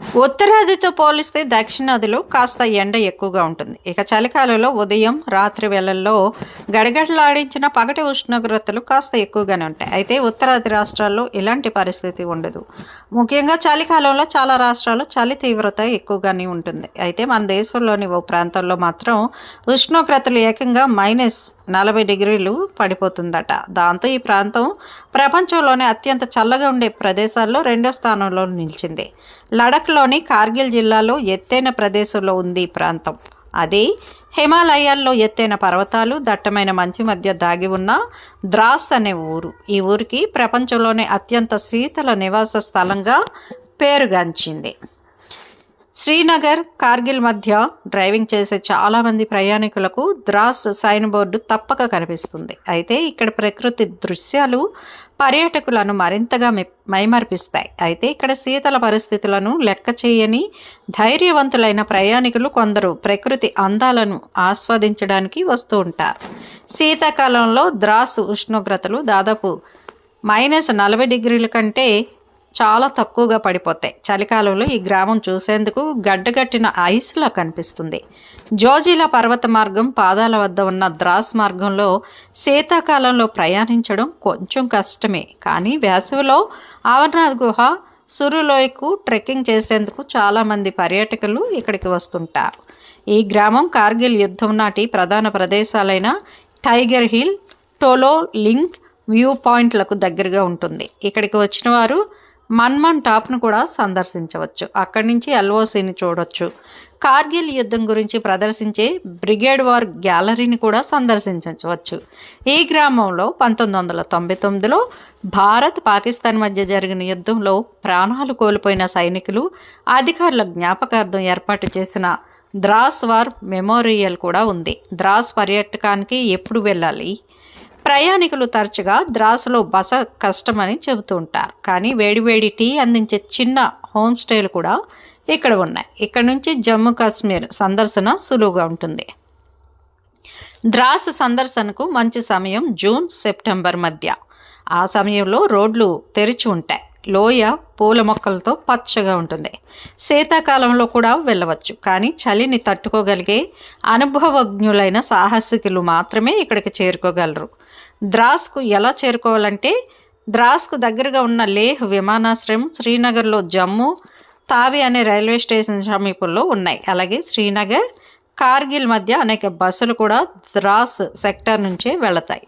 ఉత్తరాదితో పోలిస్తే దక్షిణాదిలో కాస్త ఎండ ఎక్కువగా ఉంటుంది. ఇక చలికాలంలో ఉదయం రాత్రి వేళల్లో గడగడలాడించిన పగటి ఉష్ణోగ్రతలు కాస్త ఎక్కువగానే ఉంటాయి. అయితే ఉత్తరాది రాష్ట్రాల్లో ఇలాంటి పరిస్థితి ఉండదు. ముఖ్యంగా చలికాలంలో చాలా రాష్ట్రాల్లో చలి తీవ్రత ఎక్కువగానే ఉంటుంది. అయితే మన దేశంలోని ఓ ప్రాంతంలో మాత్రం ఉష్ణోగ్రతలు ఏకంగా మైనస్ నలభై డిగ్రీలు పడిపోతుందట. దాంతో ఈ ప్రాంతం ప్రపంచంలోనే అత్యంత చల్లగా ఉండే ప్రదేశాల్లో రెండో స్థానంలో నిలిచింది. లడఖ్లోని కార్గిల్ జిల్లాలో ఎత్తైన ప్రదేశంలో ఉంది ఈ ప్రాంతం. అది హిమాలయాల్లో ఎత్తైన పర్వతాలు దట్టమైన మంచు మధ్య దాగి ఉన్న ద్రాస్ అనే ఊరు. ఈ ఊరికి ప్రపంచంలోనే అత్యంత శీతల నివాస స్థలంగా పేరుగాంచింది. శ్రీనగర్ కార్గిల్ మధ్య డ్రైవింగ్ చేసే చాలామంది ప్రయాణికులకు ద్రాస్ సైన్ బోర్డు తప్పక కనిపిస్తుంది. అయితే ఇక్కడ ప్రకృతి దృశ్యాలు పర్యాటకులను మరింతగా మె- మైమర్పిస్తాయి. అయితే ఇక్కడ శీతల పరిస్థితులను లెక్క చేయని ధైర్యవంతులైన ప్రయాణికులు కొందరు ప్రకృతి అందాలను ఆస్వాదించడానికి వస్తూ ఉంటారు. శీతాకాలంలో ద్రాస్ ఉష్ణోగ్రతలు దాదాపు మైనస్ నలభై డిగ్రీల కంటే చాలా తక్కువగా పడిపోతాయి. చలికాలంలో ఈ గ్రామం చూసేందుకు గడ్డగట్టిన ఐస్లా కనిపిస్తుంది. జోజిలా పర్వత మార్గం పాదాల వద్ద ఉన్న ద్రాస్ మార్గంలో శీతాకాలంలో ప్రయాణించడం కొంచెం కష్టమే. కానీ వేసవిలో అమర్నాథ్ గుహ సురులోయకు ట్రెక్కింగ్ చేసేందుకు చాలామంది పర్యాటకులు ఇక్కడికి వస్తుంటారు. ఈ గ్రామం కార్గిల్ యుద్ధం నాటి ప్రధాన ప్రదేశాలైన tiger hill Tololing view పాయింట్లకు దగ్గరగా ఉంటుంది. ఇక్కడికి వచ్చిన వారు మన్మన్ టాప్ను కూడా సందర్శించవచ్చు. అక్కడి నుంచి ఎల్ఓసిని చూడొచ్చు. కార్గిల్ యుద్ధం గురించి ప్రదర్శించే బ్రిగేడ్ వార్ గ్యాలరీని కూడా సందర్శించవచ్చు. ఈ గ్రామంలో పంతొమ్మిది వందల తొంభై తొమ్మిదిలో భారత్ పాకిస్తాన్ మధ్య జరిగిన యుద్ధంలో ప్రాణాలు కోల్పోయిన సైనికులు అధికారుల జ్ఞాపకార్థం ఏర్పాటు చేసిన ద్రాస్ వార్ మెమోరియల్ కూడా ఉంది. ద్రాస్ పర్యాటకానికి ఎప్పుడు వెళ్ళాలి? ప్రయాణికులు తరచుగా ద్రాసులో బస కష్టమని చెబుతూ ఉంటారు. కానీ వేడివేడి టీ అందించే చిన్న హోమ్ స్టేలు కూడా ఇక్కడ ఉన్నాయి. ఇక్కడ నుంచి జమ్మూ కాశ్మీర్ సందర్శన సులువుగా ఉంటుంది. ద్రాస్ సందర్శనకు మంచి సమయం జూన్ సెప్టెంబర్ మధ్య. ఆ సమయంలో రోడ్లు తెరిచి ఉంటాయి. లోయ పూల మొక్కలతో పచ్చగా ఉంటుంది. శీతాకాలంలో కూడా వెళ్ళవచ్చు కానీ చలిని తట్టుకోగలిగే అనుభవజ్ఞులైన సాహసికులు మాత్రమే ఇక్కడికి చేరుకోగలరు. ద్రాస్కు ఎలా చేరుకోవాలంటే ద్రాస్కు దగ్గరగా ఉన్న లేహ్ విమానాశ్రయం శ్రీనగర్లో జమ్మూ తావి అనే రైల్వే స్టేషన్ సమీపంలో ఉన్నాయి. అలాగే శ్రీనగర్ కార్గిల్ మధ్య అనేక బస్సులు కూడా ద్రాస్ సెక్టర్ నుంచే వెళతాయి.